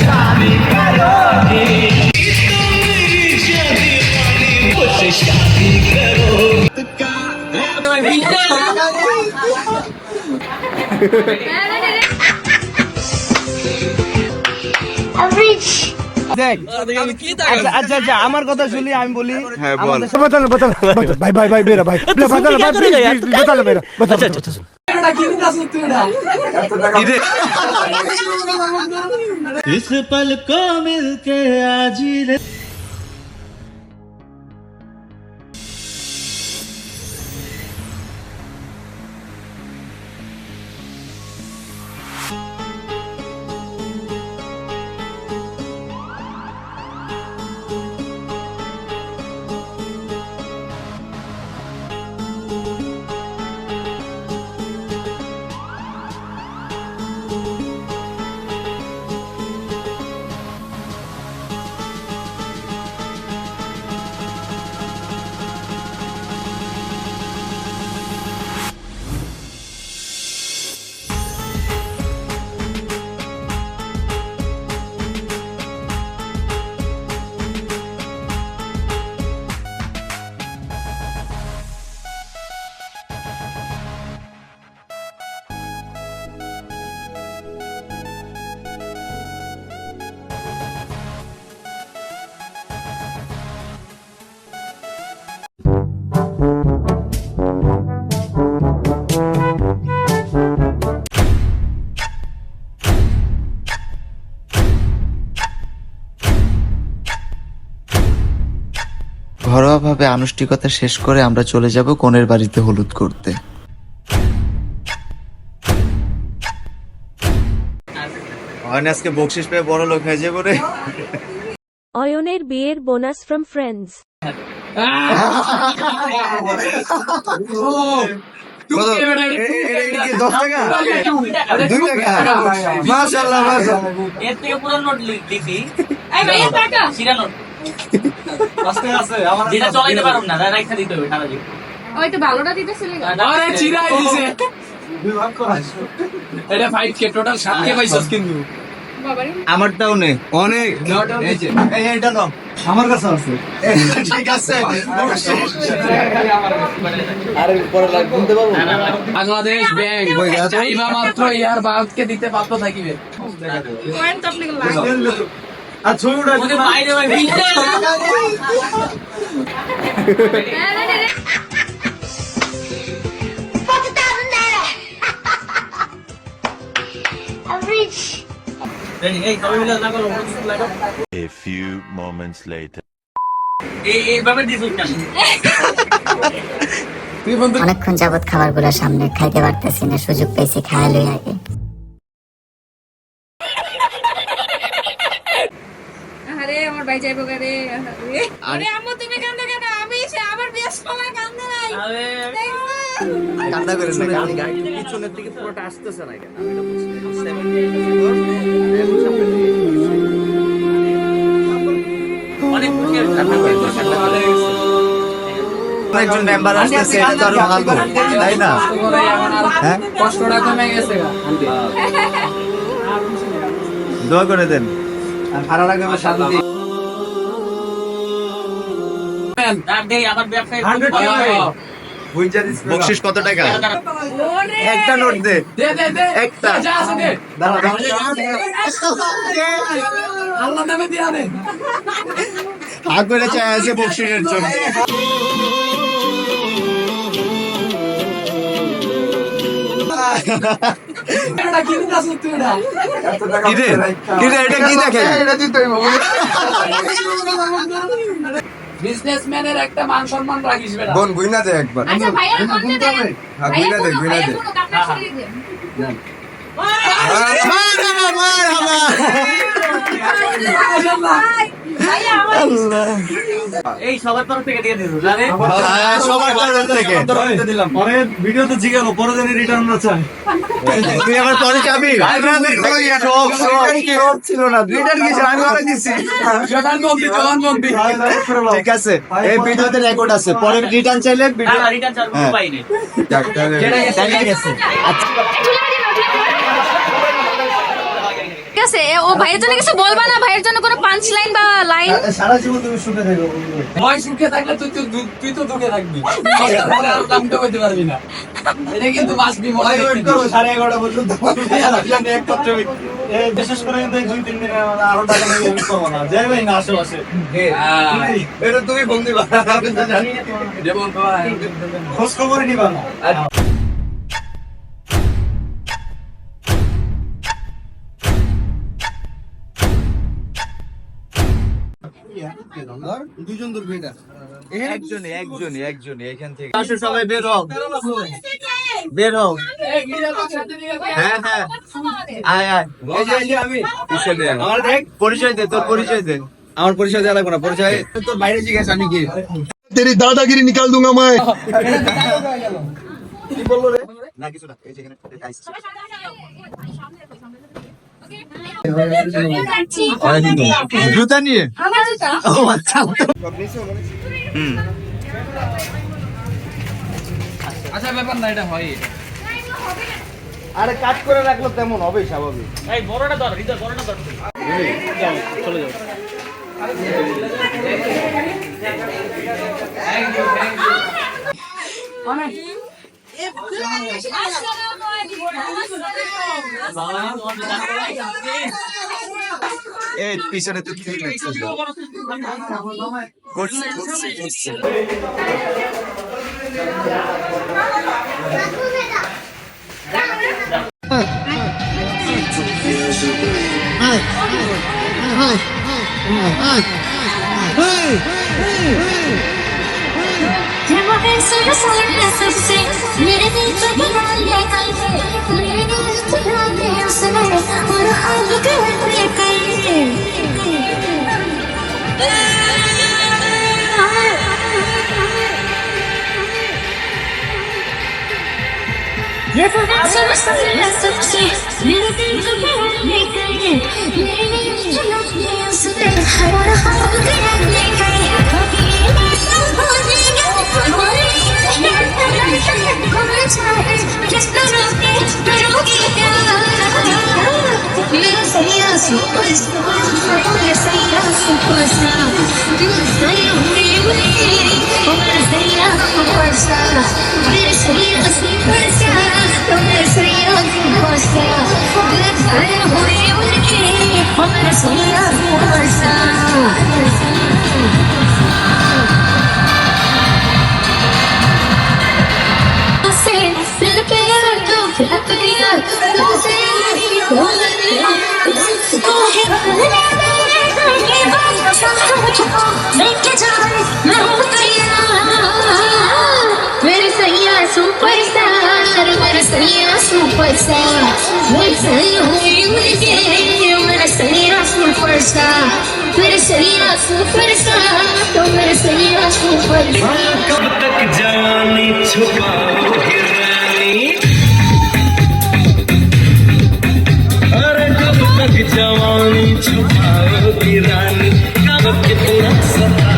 Sabe, Karoli. দেখ আচ্ছা আচ্ছা আচ্ছা আমার কথা শুনি আমি বলি হ্যাঁ, বল। আমাদের- बताना बताना बता- भाई भाई भाई मेरा भाई बताना भाई प्लीज प्लीज बताना मेरा बता इस पल को मिलके आज ঘরোয়াভাবে আনুষ্ঠানিকতা শেষ করে আমরা চলে যাব কনের বাড়িতে হলুদ করতে? আজকে বকশিস পেয়ে বড় লোক হয়ে যাব রে। অয়নের বিয়ের বোনাস ফ্রম ফ্রেন্ডস এর থেকে পুরো নোট লিখি। ভাই টাকা সিরা যেটা চলাইতে পারুম না রাইখা দিতে হবে সারা জীবন ওই তো ভালোটা দিতেছিলি আরে চিরাই দিছে। এটা ফাইভ টোটাল সাত পাইছস কিন্তু। আমারটাও নে। অনেক। নাও। আমার কাছে আছে। ঠিক আছে। আরে পরে লাগবে পারব? বাংলাদেশ ব্যাংক। চাইবা মাত্র ইয়ার বাদকে দিতে বাধ্য থাকিবে পয়েন্ট আপনি লাইক আর ছবিটা A few moments later. অনেকক্ষণ যাবত খাবারগুলো সামনে খাইতে পারতেছি না সুযোগ পেয়েছি খাওয়া লই আগে। আরে যাইবো আরে আরে আম্মু তুমি কান্দো কেন? আমি সে আমার বিয়ের সময় কান্দে নাই। আরে কান্না করে না গাড়ি পিছনের দিকে পুরোটা আসতেছে না কেন? আমি এটা অনেক খুশি হয়েছে। একজন মেম্বার আসতেছে এটা তো আরও ভালো। তাই না? হ্যাঁ? কষ্টটা কমে গেছে গা। দোয়া করে দেন। ভালো লাগে আমার শান্তি দেই ব্যবসায় বকশিস কত টাকা একটা নোট দে দে দে দে একটা। আল্লাহ নামে দিয়া দে হা করে চায় আছে বকশিসের জন্য এটা কি দিতাছ বিজনেসম্যানের একটা মান সম্মান রাখিস বেটা। বোন গুইনা দে একবার। আচ্ছা ভাইয়া মধ্যে দে ভাইয়া গুইনা দে, গুইনা দে। এই সবার তরফ থেকে দিয়ে দিল সবার তরফ থেকে। পরে ভিডিও তো জিজ্ঞাসা পরে জানি রিটার্ন না চাই। তুই আবার পরে ছিল না কিছু আমি জবানবন্দি ঠিক আছে। এই ভিডিওতে রেকর্ড আছে। পরে রিটার্ন চাইলে ভিডিও রিটার্ন হ্যাঁ। পাইনি দেখা গেছে আছে? ও ভাইয়ের জন্য কিছু বলবা না? ভাইয়ের জন্য কোনো পাঞ্চ লাইন বা লাইন সারা জীবন তুমি সুখে থাকো ভয় সুখে থাকলে তুই তো দু- তুই তো দুঃখে থাকবি। তাহলে আর কামটা করতে পারবি না। এটা কিন্তু বাসবি মনে ওয়েট করো সাড়ে এগারোটা পর্যন্ত একমাত্র বিশেষ করে কিন্তু দুই তিন দিনে আরও টাকা নিয়ে আমি করব না। যাই ভাই না আশেপাশে। এটা তুমি ফোন দিবা আমি তো জানি যেমন খোঁজ খবরই নিবা না। আমার পরিচয় দে আমার পরিচয় দেওয়া লাগবে না পরিচয় তোর বাইরে জিজ্ঞাসা আমি তেরি দাদাগিরি নিকাল দুঙ্গা মায় কি বলল রে? না কিছু না এই জুতা নিয়ে? ও আচ্ছা। হুম। আচ্ছা ব্যাপার না এটা হয়। আরে কাট করে রাখল তেমন হবে স্বাভাবিক। এই বড়টা ধর হৃদয় বড়টা ধর। এই পিছনে তো ঠিক আছে Hey! Hey! Hey! Hey! Hey! पे बना ले कल मेरे दिल चुरा दे उसने और हाल कर दे ये तो सुर सुर सबसे मेरे दिल पे बना ले कल मेरे दिल चुरा दे उसने और हाल कर दे मेरे सैया सुपरस्टार I'm you. सैया मुझे मेरे सैया सुपरस्टार मेरे सैया सुपरस्टार तो मेरे सैया सुपरस्टार कब तक जवानी छुपाओगे छुपाओगी रानी कब कितना सताओगी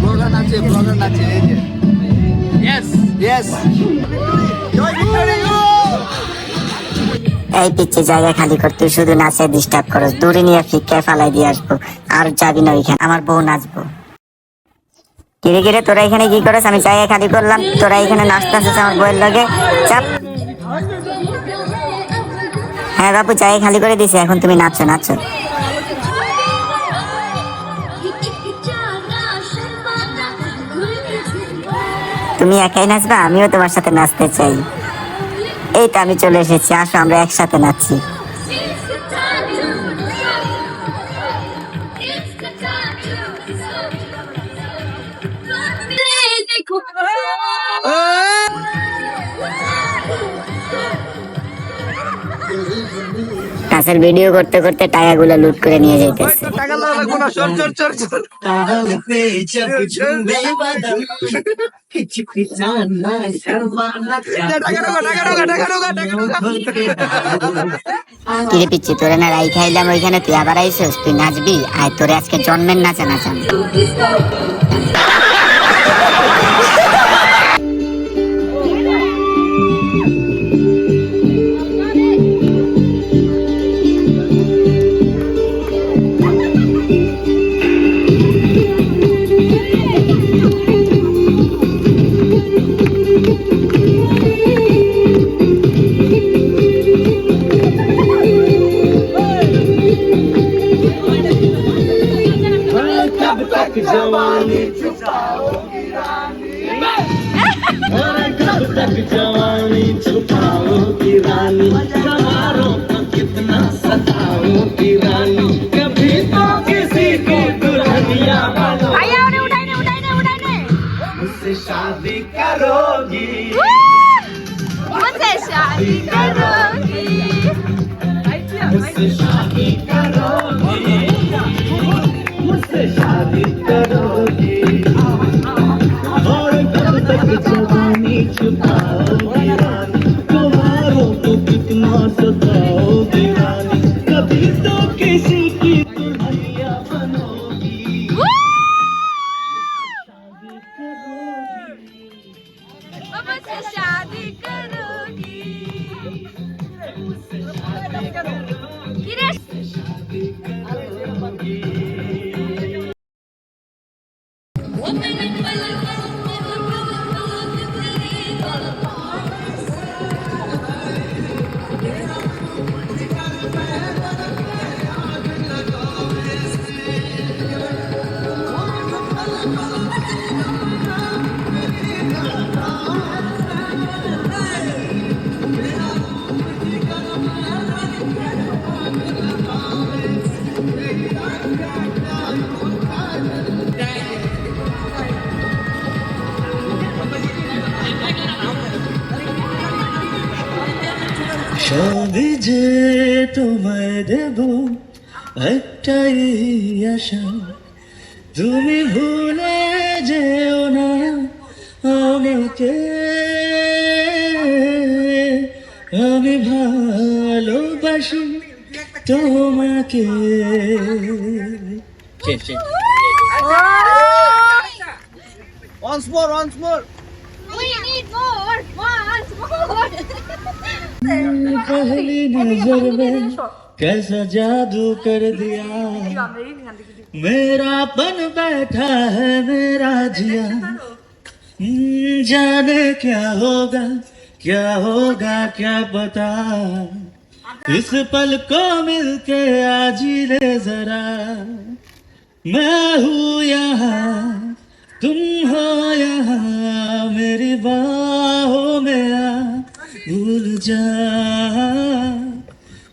ব্লগার নাচে ব্লগার নাচে এই যে। ইয়েস ইয়েস এই পিচ্ছে জায়গা খালি করতে শুধু নাচে ডিস্টার্ব করো। দূরে নিয়ে ফিকে ফালাই দিয়ে আসব। আর যাবি না ওইখানে আমার বউ নাচবো। কিরে কিরে তোরা এখানে কি করিস? আমি জায়গা খালি করলাম তোরা এখানে নাচতে আসিস আমার বউয়ের লগে। চাপ। হ্যাঁ বাবু জায়গা খালি করে দিছি এখন তুমি নাচছো নাচছো তুমি একাই নাচবা আমিও তোমার সাথে নাচতে চাই। এই তো আমি চলে এসেছি আসো আমরা একসাথে নাচছি নাচের ভিডিও করতে করতে টাকাগুলো লুট করে নিয়ে যাইতেছে। টাকা লাগবো না চল চল চল চল। পিচ্ছি না খাইলাম ওইখানে তুই আবার আইসস তুই নাচবি আর তোরে আজকে জন্মের নাচা নাচাম Oh. 嗯 একটাই আশা তুমি ভুলে যেও না আমাকে। আমি ভালোবাসি তোমাকে। Once more once more We need more, once more. पहली नज़र में कैसा जादू कर दिया? मेरा पन बैठा है मेरा जिया। हम्म, जाने क्या होगा क्या होगा क्या पता? इस पल को मिलके आज ले जरा। मैं हूँ यहाँ तुम हो यहाँ मेरी भूल जा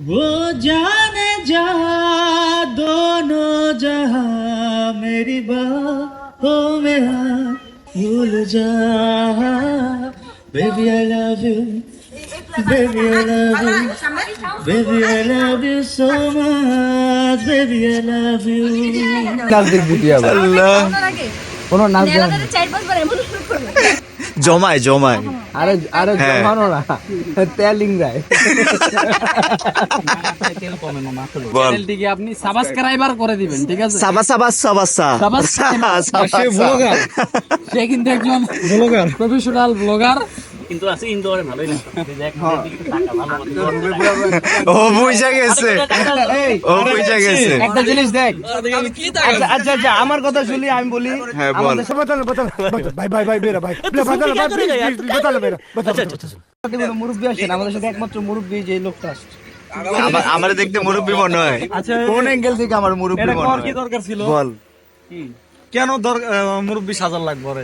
वो जाने जा दोनों जहाँ मेरी बाहों में आ भूल जा baby I love you Baby, I love you. Baby, I love you so much. Baby, I love you. নাচ দেখবি তুই আবার কোনো নাচ চার পাঁচবার এমন করবে জমায় জমায়। আরে আরে হ্যাঁ। জমানো না তেলিং যায়। চ্যানেলটিকে আপনি সাবস্ক্রাইবার করে দিবেন ঠিক আছে? সাবা সাবা সে। ব্লগার সে। কিন্তু একজন ব্লগার প্রফেশনাল ব্লগার কিন্তু আছে ইন্দোরে ভালোই না ও বুঝা গেছে। ও বুঝা গেছে। একটা জিনিস দেখ। আচ্ছা আচ্ছা, আচ্ছা আমার কথা শুনি আমি বলি। হ্যাঁ বল। বতাল বতাল। ভাই ভাই ভাই বেরা ভাই। বেরা আমাদের সাথে একমাত্র যে লোকটা আমার দেখতে মুরব্বী মনে হয়। কোন অ্যাঙ্গেল থেকে আমার মুরব্বী মনে হয়? দরকার ছিল? বল। কেন দরকার মুরব্বী সাজার লাগবে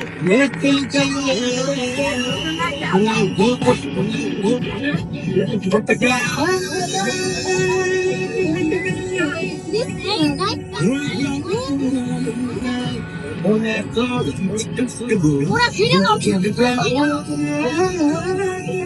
뭐야 그냥 없어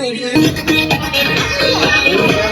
রে না মুরব্বী হয়েছে, আর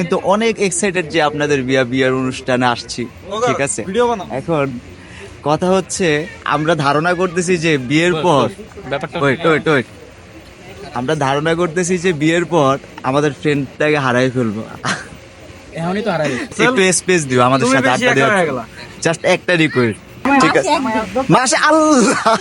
কিন্তু অনেক এক্সাইটেড যে আপনাদের বিয়া বিয়ার অনুষ্ঠানে আসছি। ঠিক আছে? এখন কথা হচ্ছে আমরা ধারণা করতেছি যে বিয়ের পর ওয়েট ওয়েট ওয়েট আমরা ধারণা করতেছি যে বিয়ের পর আমাদের ফ্রেন্ডটাকে হারাই ফেলব। এখনই তো হারাই একটু স্পেস দিও আমাদের সাথে আড্ডা দেওয়ার জাস্ট একটা রিকোয়েস্ট ঠিক আছে? মাসে আল্লাহ